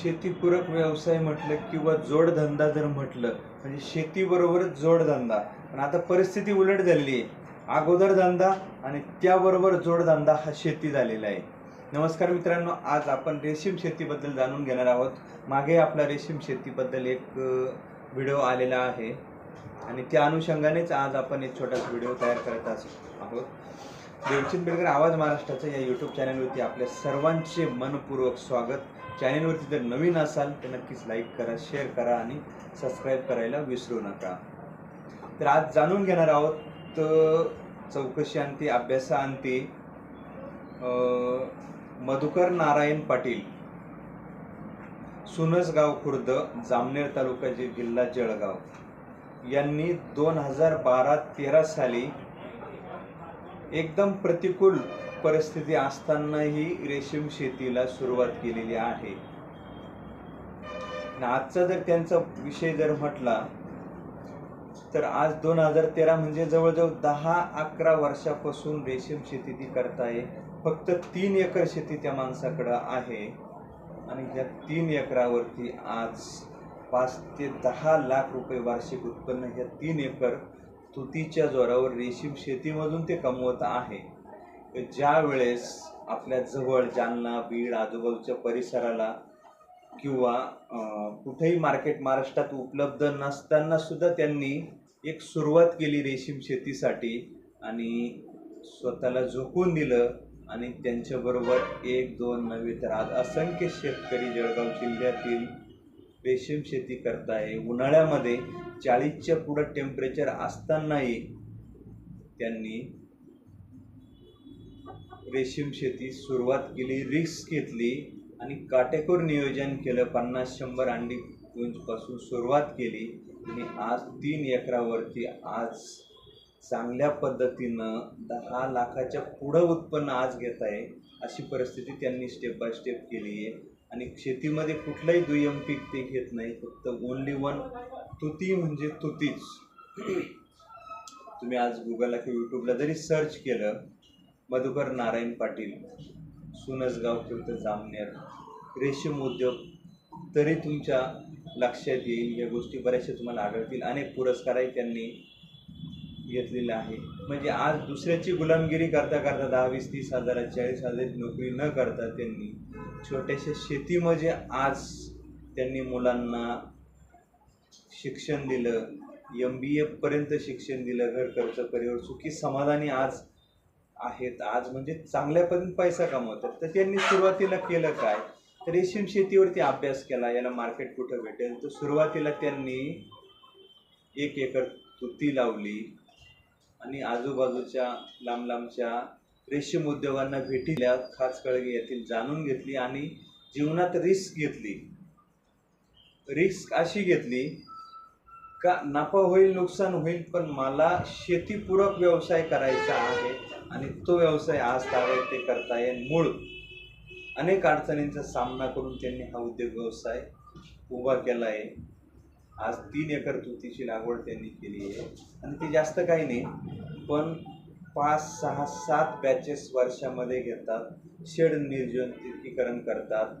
शेतीपूरक व्यवसाय म्हटलं किंवा जोडधंदा जर म्हटलं म्हणजे शेतीबरोबरच जोडधंदा पण आता परिस्थिती उलट झालेली आहे. अगोदर धंदा आणि त्याबरोबर जोडधंदा हा शेती झालेला आहे. नमस्कार मित्रांनो आज आपण रेशीम शेतीबद्दल जाणून घेणार आहोत. मागे आपला रेशीम शेतीबद्दल एक व्हिडिओ आलेला आहे. आणि त्या अनुषंगानेच आज आपण एक छोटासा व्हिडिओ तयार करत आहोत. देवचिंत बेडकर आवाज महाराष्ट्राचं या यूट्यूब चॅनलवरती आपल्या सर्वांचे मनपूर्वक स्वागत. चॅनलवरती जर नवीन असाल तर नक्कीच लाईक करा शेअर करा आणि सबस्क्राईब करायला विसरू नका. तर आज जाणून घेणार आहोत तर चौकशी अंती अभ्यासाअंती अं, मधुकर नारायण पाटील सुनसगाव खुर्द जामनेर तालुका जे जिल्हा जळगाव यांनी दोन हजार बारा तेरा साली एकदम प्रतिकूल परिस्थिती असतानाही रेशीम शेतीला सुरुवात केलेली आहे. आजचा जर त्यांचा विषय जर म्हटला तर आज दोन हजार तेरा म्हणजे जवळजवळ दहा अकरा वर्षापासून रेशीम शेती ती करताय. फक्त तीन एकर शेती त्या माणसाकडं आहे. आणि या तीन एकरावरती आज पाच ते दहा लाख रुपये वार्षिक उत्पन्न ह्या तीन एकर तुतीच्या जोरावर रेशीम शेतीमधून ते कमवत आहे. ज्या वेळेस आपल्या जवळ जालना बीड आजूबाजूच्या परिसराला किंवा कुठेही मार्केट महाराष्ट्रात उपलब्ध नसताना सुद्धा त्यांनी एक सुरुवात केली रेशीम शेतीसाठी आणि स्वतःला झोकून दिलं आणि त्यांच्याबरोबर एक दोन नव्हे तर आज असंख्य शेतकरी जळगाव जिल्ह्यातील रेशीम शेती करताय उन्हाळ्यामध्ये चाळीसच्या पुढं टेम्परेचर असतानाही त्यांनी रेशीम शेती सुरुवात केली रिस्क घेतली आणि काटेकोर नियोजन केलं. पन्नास शंभर अंडी गुंजपासून सुरुवात केली आणि आज तीन एकरावरती आज चांगल्या पद्धतीनं दहा लाखाच्या पुढं उत्पन्न आज घेत आहे अशी परिस्थिती त्यांनी स्टेप बाय स्टेप केली आहे. आणि शेतीमध्ये कुठलंही दुय्यम पीक ते घेत नाही फक्त ओनली वन तुती म्हणजे तुतीच. तुम्ही आज गुगलला किंवा यूट्यूबला जरी सर्च केलं मधुकर नारायण पाटील सुनसगाव किंवा जामनेर रेशीम उद्योग तरी तुमच्या लक्षात येईल. या गोष्टी बऱ्याचशा तुम्हाला आढळतील. अनेक पुरस्कारही त्यांनी घेतलेला आहे. म्हणजे आज दुसऱ्याची गुलामगिरी करता करता दहा वीस तीस हजार चाळीस हजाराची नोकरी न करता त्यांनी छोट्याशा शेतीमध्ये आज त्यांनी मुलांना शिक्षण दिलं. एम बी एपर्यंत शिक्षण दिलं. घर खर्च परिवार सुखी समाधानी आज आहेत. आज म्हणजे चांगल्या पैसा कमवतात. तर त्यांनी सुरुवातीला केलं काय? तर रेशीम शेतीवरती अभ्यास केला. याला मार्केट कुठं भेटेल? तर सुरुवातीला त्यांनी एक एकर तुती लावली. आणि आजूबाजूच्या लांब लांबच्या रेशीम उद्योगांना भेटील्या खास कळगे येथील जाणून घेतली आणि जीवनात रिस्क घेतली. रिस्क अशी घेतली का नफा होईल नुकसान होईल पण मला शेतीपूरक व्यवसाय करायचा आहे आणि तो व्यवसाय आज काय ते करता येईल. मूळ अनेक अडचणींचा सामना करून त्यांनी हा उद्योग व्यवसाय उभा केला आहे आज तीन एकर तुतीची लागवड त्यांनी केली आहे. आणि ती जास्त काही नाही पण पाच सहा सात बॅचेस वर्षामध्ये घेतात. शेड निर्जंतुकीकरण करतात.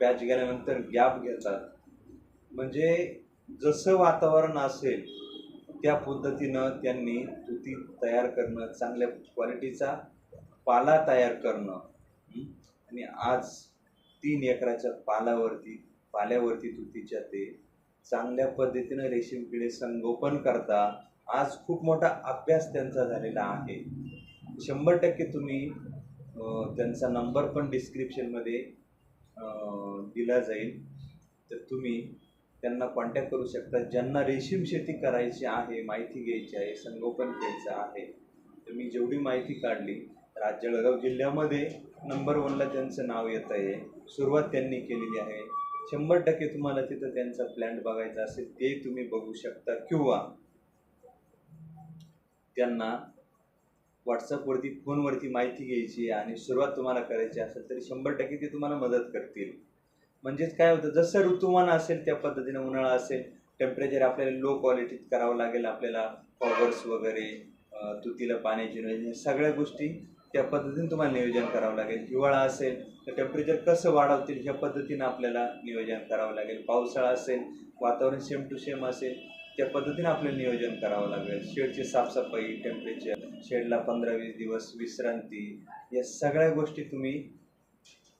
बॅच गेल्यानंतर गॅप घेतात. म्हणजे जसं वातावरण असेल त्या पद्धतीनं त्यांनी तुती तयार करणं चांगल्या क्वालिटीचा पाला तयार करणं. आणि आज तीन एकराच्या पालावरती पाल्यावरती तुतीच्या ते चांगल्या पद्धतीनं रेशीम किडे संगोपन करता आज खूप मोठा अभ्यास त्यांचा झालेला आहे. शंभर टक्के तुम्ही त्यांचा नंबर पण डिस्क्रिप्शनमध्ये दिला जाईल. तर तुम्ही त्यांना कॉन्टॅक्ट करू शकता ज्यांना रेशीम शेती करायची आहे माहिती घ्यायची आहे संगोपन घ्यायचं आहे तर मी जेवढी माहिती काढली तर आज जळगाव जिल्ह्यामध्ये नंबर वनला त्यांचं नाव येत आहे. सुरुवात त्यांनी केलेली आहे. शंभर टक्के तुम्हाला तिथं त्यांचा प्लॅन बघायचा असेल ते तुम्ही बघू शकता. किंवा त्यांना व्हॉट्सअपवरती फोनवरती माहिती घ्यायची आहे आणि सुरुवात तुम्हाला करायची असेल तरी शंभर टक्के ते तुम्हाला मदत करतील. म्हणजेच काय होतं जसं ऋतुमान असेल त्या पद्धतीने उन्हाळा असेल टेम्परेचर आपल्याला लो क्वालिटीत करावं लागेल आपल्याला पॉवर्स वगैरे तुतीला पाण्याची नियोजन या सगळ्या गोष्टी त्या पद्धतीने तुम्हाला नियोजन करावं लागेल. हिवाळा असेल तर टेम्परेचर कसं वाढवतील ह्या पद्धतीनं आपल्याला नियोजन करावं लागेल. पावसाळा असेल वातावरण सेम टू सेम असेल त्या पद्धतीने आपल्याला नियोजन करावं लागेल. शेडची साफसफाई टेम्परेचर शेडला पंधरा वीस दिवस विश्रांती या सगळ्या गोष्टी तुम्ही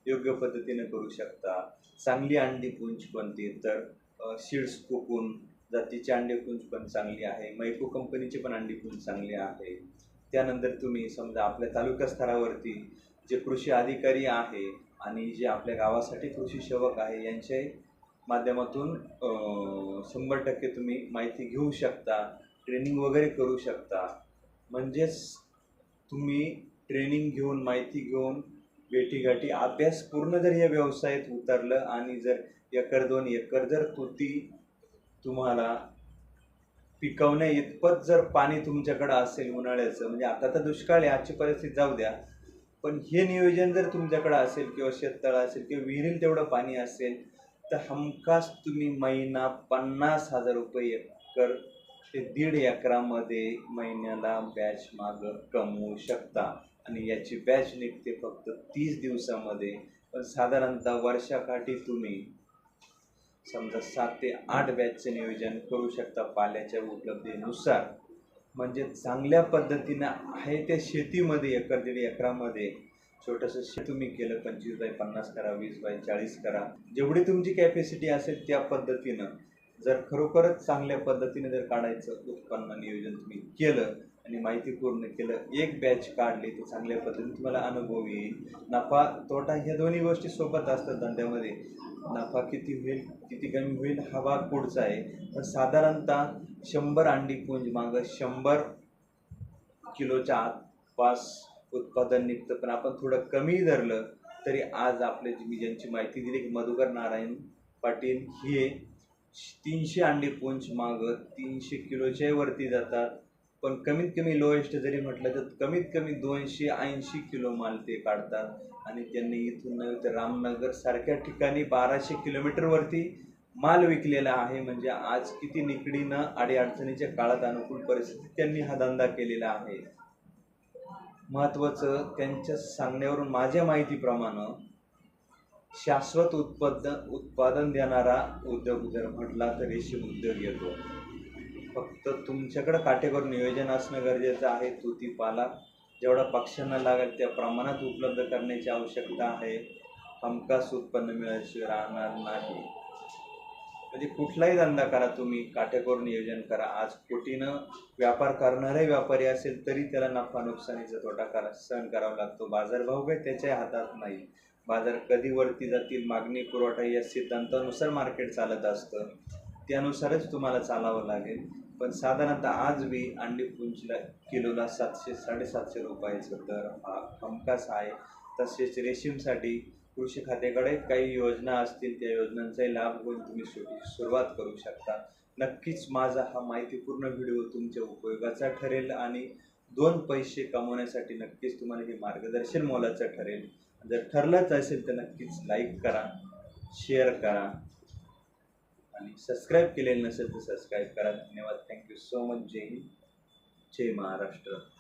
योग्य पद्धतीने करू शकता. चांगली अंडी पुंज कोणती तर शिड्स कोकून जातीची अंडी पुंज पण चांगली आहे. मैको कंपनीची पण अंडी कुंज चांगली आहे. त्यानंतर तुम्ही समजा आपल्या तालुका स्तरावरती जे कृषी अधिकारी आहे आणि जे आपल्या गावासाठी कृषी सेवक आहे यांच्या माध्यमातून शंभर टक्के तुम्ही माहिती घेऊ शकता ट्रेनिंग वगैरे करू शकता. म्हणजेच तुम्ही ट्रेनिंग घेऊन माहिती घेऊन भेटीगाठी अभ्यास पूर्ण जर या व्यवसायात उतरलं आणि जर एकर दोन एकर जर तुती तुम्हाला पिकवण्या इतपत जर पाणी तुमच्याकडं असेल उन्हाळ्याचं म्हणजे आता तर दुष्काळ आहे आजची परिस्थिती जाऊ द्या पण हे नियोजन जर तुमच्याकडं असेल किंवा शेततळ असेल किंवा विहिरील तेवढं पाणी असेल तर हमखास तुम्ही महिना पन्नास हजार रुपये एकर ते दीड एकरामध्ये महिन्याला बॅच मागं कमवू शकता. आणि याची बॅच निघते फक्त तीस दिवसामध्ये. पण साधारणतः वर्षाकाठी तुम्ही समजा सात ते आठ बॅचचे नियोजन करू शकता पाल्याच्या उपलब्धीनुसार. म्हणजे चांगल्या पद्धतीनं आहे त्या शेतीमध्ये एकर दीड एकरामध्ये छोटंसं शेत तुम्ही केलं पंचवीस बाय पन्नास करा वीस बाय चाळीस करा. जेवढी तुमची कॅपॅसिटी असेल त्या पद्धतीनं जर खरोखरच चांगल्या पद्धतीने जर काढायचं उत्पन्न नियोजन तुम्ही केलं आणि माहिती पूर्ण केलं एक बॅच काढली तर चांगल्या पद्धतीने तुम्हाला अनुभव येईल. नफा तोटा ह्या दोन्ही गोष्टी सोबत असतात धंद्यामध्ये. नफा किती होईल किती कमी होईल हा भाग पुढचा आहे. पण साधारणतः शंभर अंडी पुंज मागं शंभर किलोच्या आसपास उत्पादन निघतं. पण आपण थोडं कमी धरलं तरी आज आपले मी ज्यांची माहिती दिली की मधुकर नारायण पाटील हे तीनशे अंडी पुंज मागं तीनशे किलोच्या वरती जातात. पण कमीत कमी लोएस्ट जरी म्हटलं तर कमीत कमी दोनशे ऐंशी किलो माल ते काढतात. आणि त्यांनी इथून नव्हे तर रामनगर सारख्या ठिकाणी बाराशे किलोमीटरवरती माल विकलेला आहे. म्हणजे आज किती निकडीनं अडीअडचणीच्या काळात अनुकूल परिस्थितीत त्यांनी हा धंदा केलेला आहे. महत्त्वाचं त्यांच्या सांगण्यावरून माझ्या माहितीप्रमाणे शाश्वत उत्पादन उत्पादन देणारा उद्योग जर म्हटला तर रेशीम उद्योग येतो. फक्त तुमच्याकडं काटेकोर नियोजन असणं गरजेचं आहे. तुती पाला जेवढा पक्ष्यांना लागेल त्या प्रमाणात उपलब्ध करण्याची आवश्यकता आहे. हमखास उत्पन्न मिळाल्याशिवाय राहणार नाही. म्हणजे कुठलाही धंदा करा तुम्ही काटेकोर नियोजन करा. आज कोटीनं व्यापार करणाराही व्यापारी असेल तरी त्याला नफा नुकसानीचा तोटा करा सहन करावा लागतो. बाजारभाव काही त्याच्या हातात नाही. बाजार कधी वरती जातील मागणी पुरवठा या सिद्धांतानुसार मार्केट चालत असतं. त्यानुसारच तुम्हाला चालावं लागेल. पण साधारणतः आज मी अंडी पुंचला किलोला सातशे साडेसातशे रुपयाचं दर हा हमखास आहे. तसेच रेशीमसाठी कृषी खात्याकडे काही योजना असतील त्या योजनांचाही लाभ घेऊन तुम्ही सु- सुरुवात करू शकता. नक्कीच माझा हा माहितीपूर्ण व्हिडिओ तुमच्या उपयोगाचा ठरेल आणि दोन पैसे कमवण्यासाठी नक्कीच तुम्हाला हे मार्गदर्शन मोलाचं ठरेल. जर ठरलंच असेल तर नक्कीच लाईक करा शेअर करा. आणि सबस्क्राईब केलेलं नसेल तर सबस्क्राईब करा. धन्यवाद. थँक्यू सो मच जय हिंद. जय महाराष्ट्र.